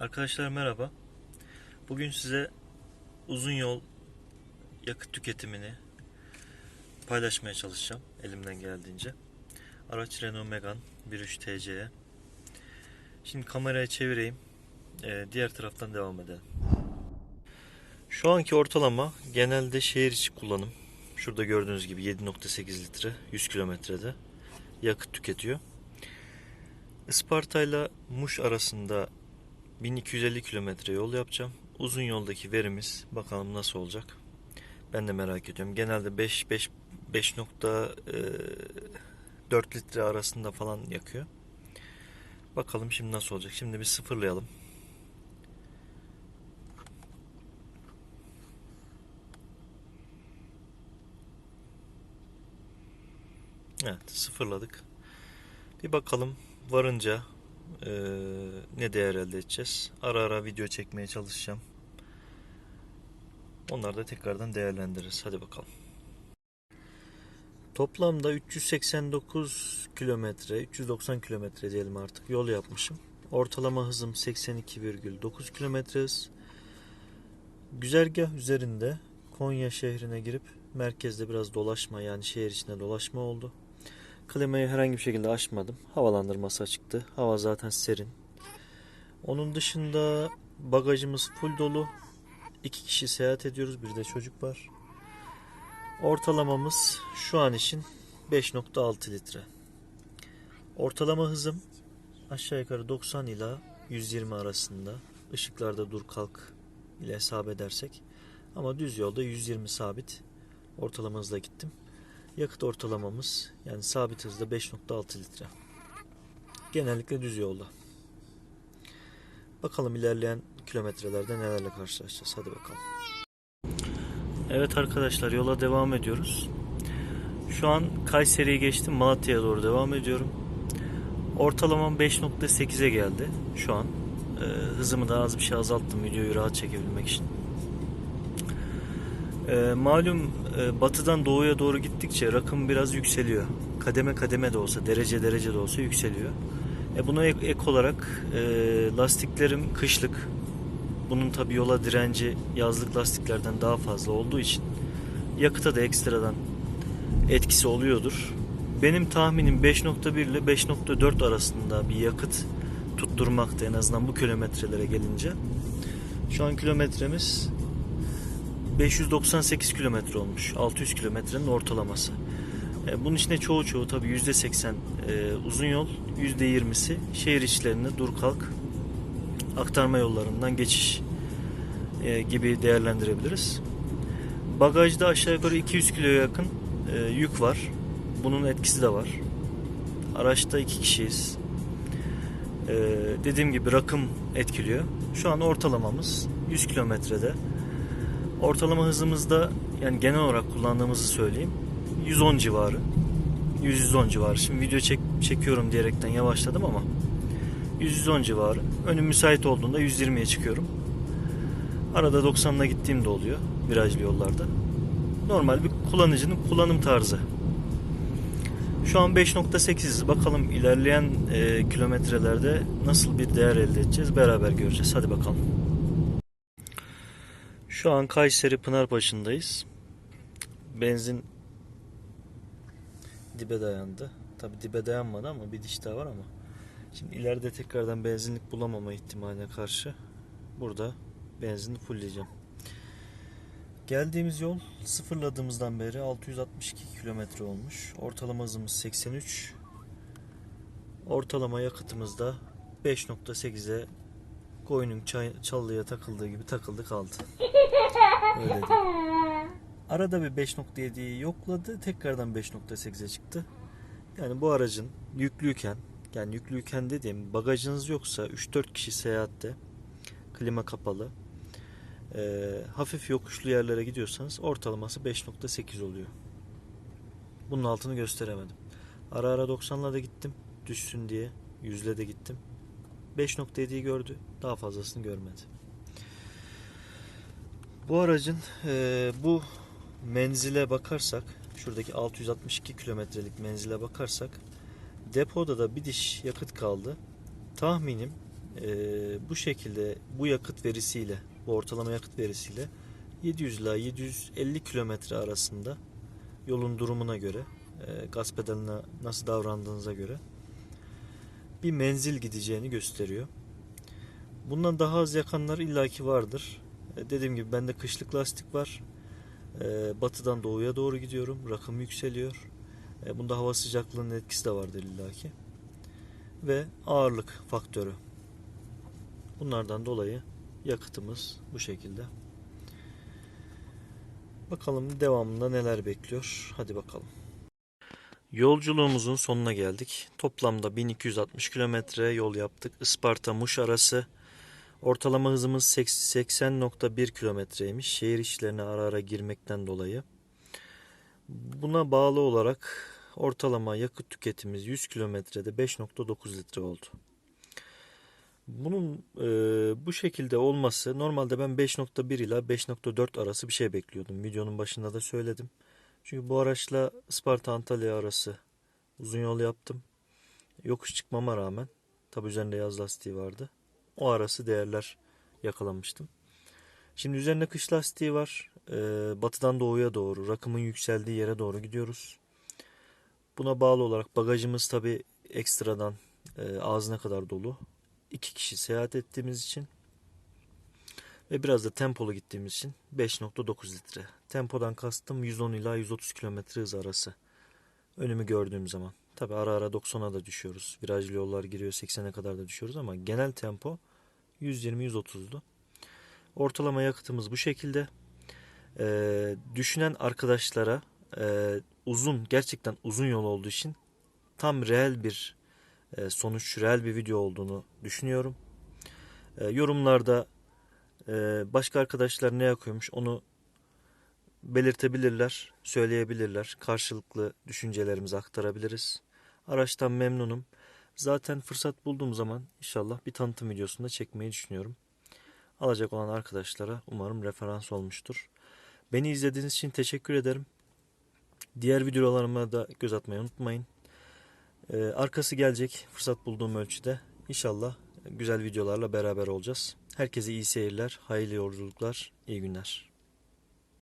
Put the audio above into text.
Arkadaşlar merhaba. Bugün size uzun yol yakıt tüketimini paylaşmaya çalışacağım elimden geldiğince. Araç Renault Megane 1.3 TC'ye. Şimdi kamerayı çevireyim. Ee, diğer taraftan devam edelim. Şu anki ortalama genelde şehir içi kullanım. Şurada gördüğünüz gibi 7.8 litre 100 kilometrede yakıt tüketiyor. Isparta ile Muş arasında 1250 kilometre yol yapacağım. Uzun yoldaki verimiz bakalım nasıl olacak. Ben de merak ediyorum. Genelde 5 5 5.4 litre arasında falan yakıyor. Bakalım şimdi nasıl olacak. Şimdi bir sıfırlayalım. Evet sıfırladık. Bir bakalım varınca eee, ne değer elde edeceğiz. Ara ara video çekmeye çalışacağım. Onları da tekrardan değerlendiririz. Hadi bakalım. Toplamda 389 kilometre, 390 kilometre diyelim artık yol yapmışım. Ortalama hızım 82,9 kilometre hız. Güzergah üzerinde Konya şehrine girip merkezde biraz dolaşma yani şehir içinde dolaşma oldu. Klimayı herhangi bir şekilde açmadım. Havalandırması açıktı. Hava zaten serin. Onun dışında bagajımız full dolu. İki kişi seyahat ediyoruz. Bir de çocuk var. Ortalamamız şu an için 5.6 litre. Ortalama hızım aşağı yukarı 90 ila 120 arasında. Işıklarda dur kalk ile hesap edersek. Ama düz yolda 120 sabit. Ortalama hızla gittim. Yakıt ortalamamız yani sabit hızda 5.6 litre. Genellikle düz yolda. Bakalım ilerleyen kilometrelerde nelerle karşılaşacağız. Hadi bakalım. Evet arkadaşlar yola devam ediyoruz. Şu an Kayseri'yi geçtim. Malatya'ya doğru devam ediyorum. Ortalamam 5.8'e geldi şu an. Ee, hızımı da az bir şey azalttım videoyu rahat çekebilmek için. Ee, malum e, batıdan doğuya doğru gittikçe rakım biraz yükseliyor. Kademe kademe de olsa, derece derece de olsa yükseliyor. E buna ek, ek olarak e, lastiklerim kışlık. Bunun tabi yola direnci yazlık lastiklerden daha fazla olduğu için yakıta da ekstradan etkisi oluyordur. Benim tahminim 5.1 ile 5.4 arasında bir yakıt tutturmakta en azından bu kilometrelere gelince. Şu an kilometremiz 598 kilometre olmuş. 600 kilometrenin ortalaması. E, bunun içinde çoğu çoğu tabii %80 e, uzun yol, %20'si şehir içlerinde dur kalk aktarma yollarından geçiş e, gibi değerlendirebiliriz. Bagajda aşağı yukarı 200 kiloya yakın e, yük var. Bunun etkisi de var. Araçta iki kişiyiz. E, dediğim gibi rakım etkiliyor. Şu an ortalamamız 100 kilometrede. Ortalama hızımızda yani genel olarak kullandığımızı söyleyeyim. 110 civarı. 100-110 civarı. Şimdi video çek, çekiyorum diyerekten yavaşladım ama 110 civarı. Önüm müsait olduğunda 120'ye çıkıyorum. Arada 90'la gittiğim de oluyor virajlı yollarda. Normal bir kullanıcının kullanım tarzı. Şu an 5.8 bakalım ilerleyen e, kilometrelerde nasıl bir değer elde edeceğiz beraber göreceğiz. Hadi bakalım. Şu an Kayseri Pınarbaşı'ndayız. Benzin dibe dayandı. Tabi dibe dayanmadı ama bir diş daha var ama. Şimdi ileride tekrardan benzinlik bulamama ihtimaline karşı burada benzini fullleyeceğim. Geldiğimiz yol sıfırladığımızdan beri 662 kilometre olmuş. Ortalama hızımız 83. Ortalama yakıtımız da 5.8'e koyunun çallıya takıldığı gibi takıldı kaldı. Öyle. Arada bir 5.7'yi yokladı. Tekrardan 5.8'e çıktı. Yani bu aracın yüklüyken yani yüklüyken dediğim bagajınız yoksa 3-4 kişi seyahatte klima kapalı e, hafif yokuşlu yerlere gidiyorsanız ortalaması 5.8 oluyor. Bunun altını gösteremedim. Ara ara 90'la da gittim düşsün diye 100'le de gittim. 5.7'yi gördü. Daha fazlasını görmedi. Bu aracın e, bu menzile bakarsak şuradaki 662 kilometrelik menzile bakarsak depoda da bir diş yakıt kaldı. Tahminim e, bu şekilde bu yakıt verisiyle, bu ortalama yakıt verisiyle 700 ila 750 kilometre arasında yolun durumuna göre, e, gaz pedaline nasıl davrandığınıza göre bir menzil gideceğini gösteriyor. Bundan daha az yakanlar illaki vardır. E, dediğim gibi bende kışlık lastik var. E, batıdan doğuya doğru gidiyorum. Rakım yükseliyor. E, bunda hava sıcaklığının etkisi de vardır illaki. Ve ağırlık faktörü. Bunlardan dolayı yakıtımız bu şekilde. Bakalım devamında neler bekliyor. Hadi bakalım. Yolculuğumuzun sonuna geldik. Toplamda 1260 kilometre yol yaptık. Isparta-Muş arası. Ortalama hızımız 80.1 kilometreymiş. Şehir içlerine ara ara girmekten dolayı. Buna bağlı olarak ortalama yakıt tüketimimiz 100 kilometrede 5.9 litre oldu. Bunun e, bu şekilde olması normalde ben 5.1 ila 5.4 arası bir şey bekliyordum. Videonun başında da söyledim. Çünkü bu araçla Isparta Antalya arası uzun yol yaptım. Yokuş çıkmama rağmen tabi üzerinde yaz lastiği vardı. O arası değerler yakalamıştım. Şimdi üzerinde kış lastiği var. Ee, batıdan doğuya doğru rakımın yükseldiği yere doğru gidiyoruz. Buna bağlı olarak bagajımız tabi ekstradan e, ağzına kadar dolu. İki kişi seyahat ettiğimiz için ve biraz da tempolu gittiğimiz için 5.9 litre. Tempodan kastım 110 ila 130 km hız arası. Önümü gördüğüm zaman. Tabi ara ara 90'a da düşüyoruz. Virajlı yollar giriyor 80'e kadar da düşüyoruz ama genel tempo 120-130'du. Ortalama yakıtımız bu şekilde. Ee, düşünen arkadaşlara e, uzun gerçekten uzun yol olduğu için tam reel bir e, sonuç, reel bir video olduğunu düşünüyorum. E, yorumlarda ee, başka arkadaşlar ne yakıyormuş onu belirtebilirler, söyleyebilirler. Karşılıklı düşüncelerimizi aktarabiliriz. Araçtan memnunum. Zaten fırsat bulduğum zaman inşallah bir tanıtım videosunda çekmeyi düşünüyorum. Alacak olan arkadaşlara umarım referans olmuştur. Beni izlediğiniz için teşekkür ederim. Diğer videolarıma da göz atmayı unutmayın. Ee, arkası gelecek fırsat bulduğum ölçüde. İnşallah güzel videolarla beraber olacağız. Herkese iyi seyirler, hayırlı yolculuklar, iyi günler.